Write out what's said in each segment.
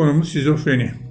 Konumuz şizofreni.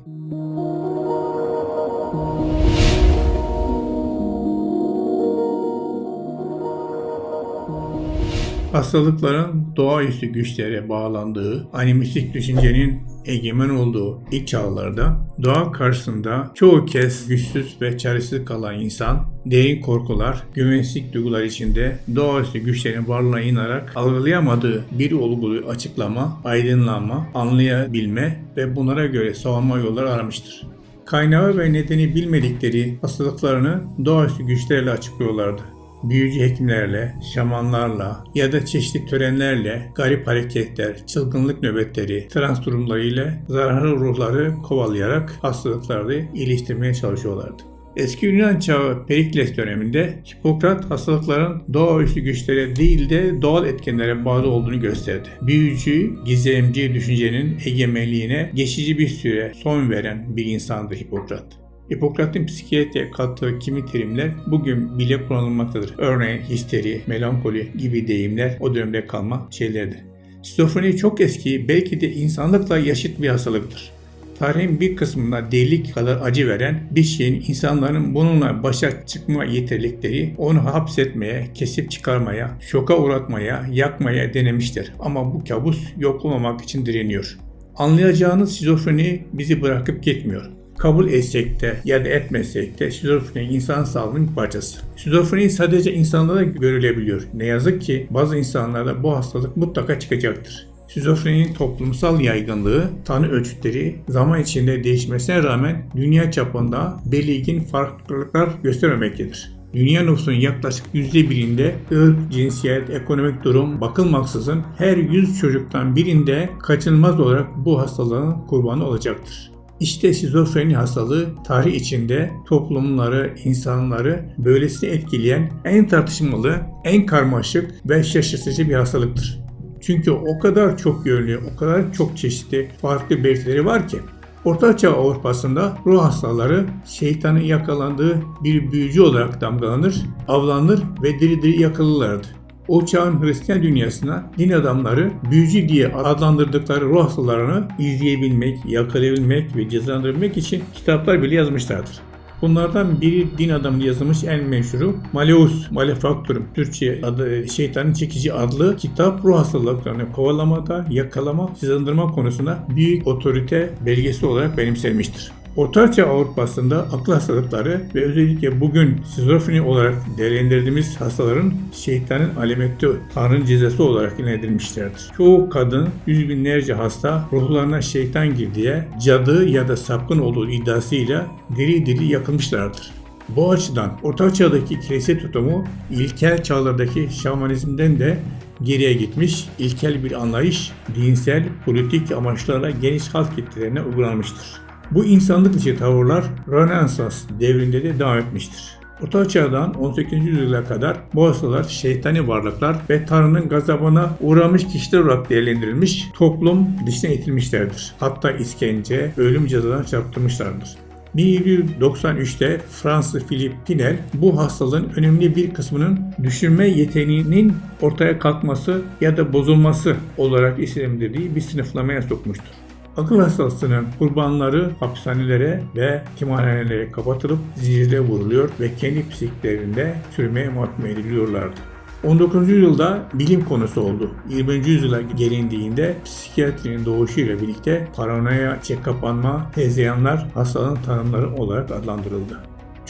Hastalıkların doğaüstü güçlere bağlandığı, animistik düşüncenin egemen olduğu ilk çağlarda doğa karşısında çoğu kez güçsüz ve çaresiz kalan insan derin korkular, güvensizlik duygular içinde doğaüstü güçlerin varlığına inanarak algılayamadığı bir olguyu açıklama, aydınlanma, anlayabilme ve bunlara göre savunma yolları aramıştır. Kaynağı ve nedeni bilmedikleri hastalıklarını doğaüstü güçlerle açıklıyorlardı büyücü hekimlerle, şamanlarla ya da çeşitli törenlerle garip hareketler, çılgınlık nöbetleri, trans durumlarıyla zararlı ruhları kovalayarak hastalıkları iyileştirmeye çalışıyorlardı. Eski Yunan çağı Perikles döneminde Hipokrat hastalıkların doğaüstü güçlere değil de doğal etkenlere bağlı olduğunu gösterdi. Büyücü, gizemci düşüncenin egemenliğine geçici bir süre son veren bir insandı Hipokrat. Hipokrat'ın psikiyatriye kattığı kimi terimler bugün bile kullanılmaktadır. Örneğin histeri, melankoli gibi deyimler o dönemde kalma şeylerdi. Şizofreni çok eski, belki de insanlıkla yaşıt bir hastalıktır. Tarihin bir kısmında delilik kadar acı veren bir şeyin insanların bununla başa çıkma yeterlikleri onu hapsetmeye, kesip çıkarmaya, şoka uğratmaya, yakmaya denemiştir. Ama bu kabus yok olmamak için direniyor. Anlayacağınız şizofreni bizi bırakıp gitmiyor kabul etsek de ya da etmesek de şizofreni insan sağlığının bir parçası. Şizofreni sadece insanlarda görülebiliyor. Ne yazık ki bazı insanlarda bu hastalık mutlaka çıkacaktır. Şizofreninin toplumsal yaygınlığı, tanı ölçütleri zaman içinde değişmesine rağmen dünya çapında belirgin farklılıklar göstermemektedir. Dünya nüfusunun yaklaşık %1'inde ırk, cinsiyet, ekonomik durum bakılmaksızın her 100 çocuktan birinde kaçınılmaz olarak bu hastalığın kurbanı olacaktır. İşte şizofreni hastalığı tarih içinde toplumları, insanları böylesine etkileyen en tartışmalı, en karmaşık ve şaşırtıcı bir hastalıktır. Çünkü o kadar çok yönlü, o kadar çok çeşitli farklı belirtileri var ki Orta Çağ Avrupa'sında ruh hastaları şeytanın yakalandığı bir büyücü olarak damgalanır, avlanır ve diri diri yakılırlardı. O çağın Hristiyan dünyasına din adamları büyücü diye adlandırdıkları ruh hastalarını izleyebilmek, yakalayabilmek ve cezalandırmak için kitaplar bile yazmışlardır. Bunlardan biri din adamı yazılmış en meşhuru Maleus Malefactorum Türkçe adı Şeytanın Çekici adlı kitap ruh hastalıklarını kovalamada, yakalama, cezalandırma konusunda büyük otorite belgesi olarak benimsenmiştir. Ortaçağ Avrupa'sında akıl hastalıkları ve özellikle bugün şizofreni olarak değerlendirdiğimiz hastaların şeytanın alameti Tanrı'nın cezası olarak ilerlendirilmişlerdir. Çoğu kadın yüz binlerce hasta ruhlarına şeytan girdiği, cadı ya da sapkın olduğu iddiasıyla diri diri yakılmışlardır. Bu açıdan Orta Çağ'daki kilise tutumu ilkel çağlardaki şamanizmden de geriye gitmiş, ilkel bir anlayış, dinsel, politik amaçlarla geniş halk kitlelerine uygulanmıştır. Bu insanlık dışı tavırlar Rönesans devrinde de devam etmiştir. Orta Çağ'dan 18. yüzyıla kadar bu hastalar şeytani varlıklar ve Tanrı'nın gazabına uğramış kişiler olarak değerlendirilmiş, toplum dışına itilmişlerdir. Hatta iskence, ölüm cezadan çarptırmışlardır. 1793'te Fransız Philip Pinel bu hastalığın önemli bir kısmının düşünme yeteneğinin ortaya kalkması ya da bozulması olarak isimlendirdiği bir sınıflamaya sokmuştur. Akıl hastalığının kurbanları hapishanelere ve timhanelere kapatılıp zincirde vuruluyor ve kendi psiklerinde sürmeye mahkum ediliyorlardı. 19. yüzyılda bilim konusu oldu. 20. yüzyıla gelindiğinde psikiyatrinin doğuşuyla birlikte paranoya, çek kapanma, hezeyanlar hastalığın tanımları olarak adlandırıldı.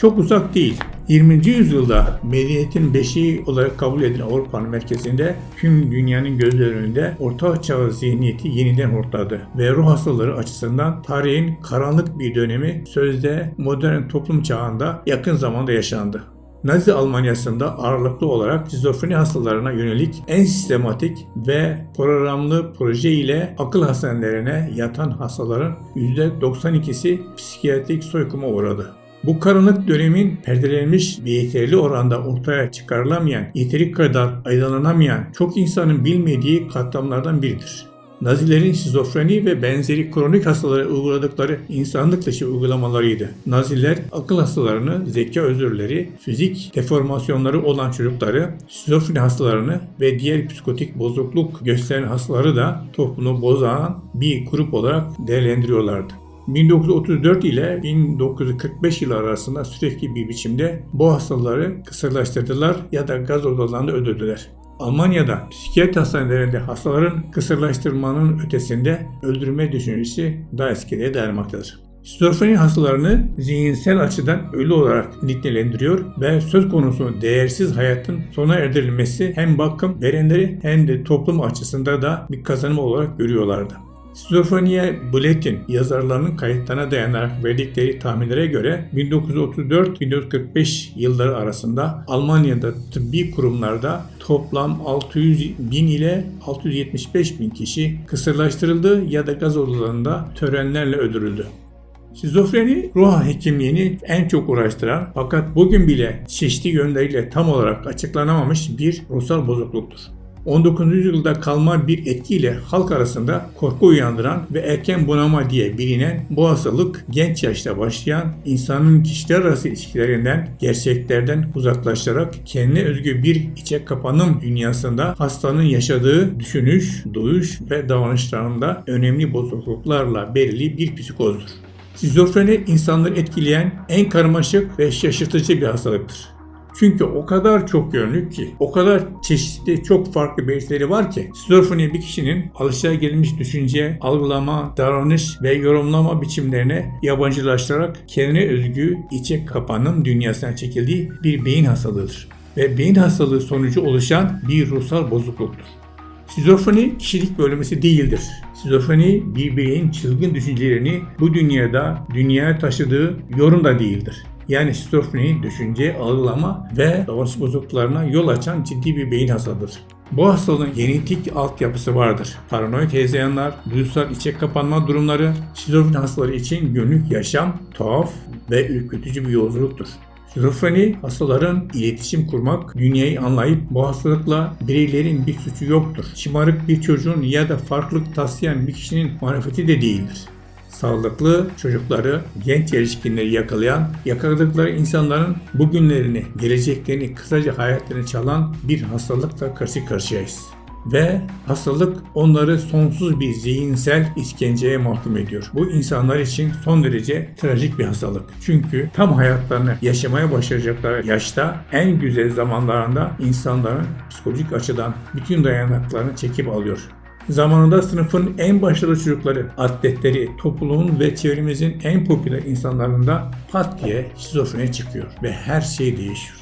Çok uzak değil. 20. yüzyılda medeniyetin beşiği olarak kabul edilen Avrupa'nın merkezinde tüm dünyanın gözleri önünde Orta Çağ zihniyeti yeniden hortladı ve ruh hastaları açısından tarihin karanlık bir dönemi sözde modern toplum çağında yakın zamanda yaşandı. Nazi Almanyası'nda ağırlıklı olarak şizofreni hastalarına yönelik en sistematik ve programlı proje ile akıl hastanelerine yatan hastaların %92'si psikiyatrik soykuma uğradı. Bu karanlık dönemin perdelenmiş ve yeterli oranda ortaya çıkarılamayan, yeteri kadar aydınlanamayan, çok insanın bilmediği katlamlardan biridir. Nazilerin şizofreni ve benzeri kronik hastalara uyguladıkları insanlık dışı uygulamalarıydı. Naziler akıl hastalarını, zeka özürleri, fizik deformasyonları olan çocukları, şizofreni hastalarını ve diğer psikotik bozukluk gösteren hastaları da toplumu bozan bir grup olarak değerlendiriyorlardı. 1934 ile 1945 yılı arasında sürekli bir biçimde bu hastaları kısırlaştırdılar ya da gaz odalarında öldürdüler. Almanya'da psikiyatri hastanelerinde hastaların kısırlaştırmanın ötesinde öldürme düşüncesi daha eskide dayanmaktadır. Şizofreni hastalarını zihinsel açıdan ölü olarak nitelendiriyor ve söz konusu değersiz hayatın sona erdirilmesi hem bakım verenleri hem de toplum açısında da bir kazanım olarak görüyorlardı. Şizofreniye Bulletin yazarlarının kayıtlarına dayanarak verdikleri tahminlere göre 1934-1945 yılları arasında Almanya'da tıbbi kurumlarda toplam 600 bin ile 675 bin kişi kısırlaştırıldı ya da gaz odalarında törenlerle öldürüldü. Şizofreni ruh hekimliğini en çok uğraştıran fakat bugün bile çeşitli yönleriyle tam olarak açıklanamamış bir ruhsal bozukluktur. 19. yüzyılda kalma bir etkiyle halk arasında korku uyandıran ve erken bunama diye bilinen bu hastalık genç yaşta başlayan insanın kişiler arası ilişkilerinden, gerçeklerden uzaklaşarak kendine özgü bir içe kapanım dünyasında hastanın yaşadığı düşünüş, duyuş ve davranışlarında önemli bozukluklarla belirli bir psikozdur. Şizofreni insanları etkileyen en karmaşık ve şaşırtıcı bir hastalıktır. Çünkü o kadar çok yönlü ki, o kadar çeşitli çok farklı belirtileri var ki şizofreni bir kişinin alışagelmiş düşünce, algılama, davranış ve yorumlama biçimlerine yabancılaştırarak kendine özgü içe kapanım dünyasına çekildiği bir beyin hastalığıdır. Ve beyin hastalığı sonucu oluşan bir ruhsal bozukluktur. Şizofreni kişilik bölünmesi değildir. Şizofreni bir bireyin çılgın düşüncelerini bu dünyada dünyaya taşıdığı yorum da değildir. Yani şizofreni düşünce, algılama ve davranış bozukluklarına yol açan ciddi bir beyin hastalığıdır. Bu hastalığın genetik altyapısı vardır. Paranoid hezeyanlar, duygusal içe kapanma durumları, şizofreni hastaları için günlük yaşam tuhaf ve ürkütücü bir yolculuktur. Şizofreni hastaların iletişim kurmak, dünyayı anlayıp bu hastalıkla bireylerin bir suçu yoktur. Şımarık bir çocuğun ya da farklılık taslayan bir kişinin marifeti de değildir. Sağlıklı çocukları, genç erişkinleri yakalayan, yakaladıkları insanların bugünlerini, geleceklerini, kısaca hayatlarını çalan bir hastalıkla karşı karşıyayız ve hastalık onları sonsuz bir zihinsel işkenceye mahkum ediyor. Bu insanlar için son derece trajik bir hastalık. Çünkü tam hayatlarını yaşamaya başlayacakları yaşta en güzel zamanlarında insanların psikolojik açıdan bütün dayanaklarını çekip alıyor. Zamanında sınıfın en başarılı çocukları, atletleri, toplumun ve çevremizin en popüler insanlarında pat diye şizofreni çıkıyor ve her şey değişiyor.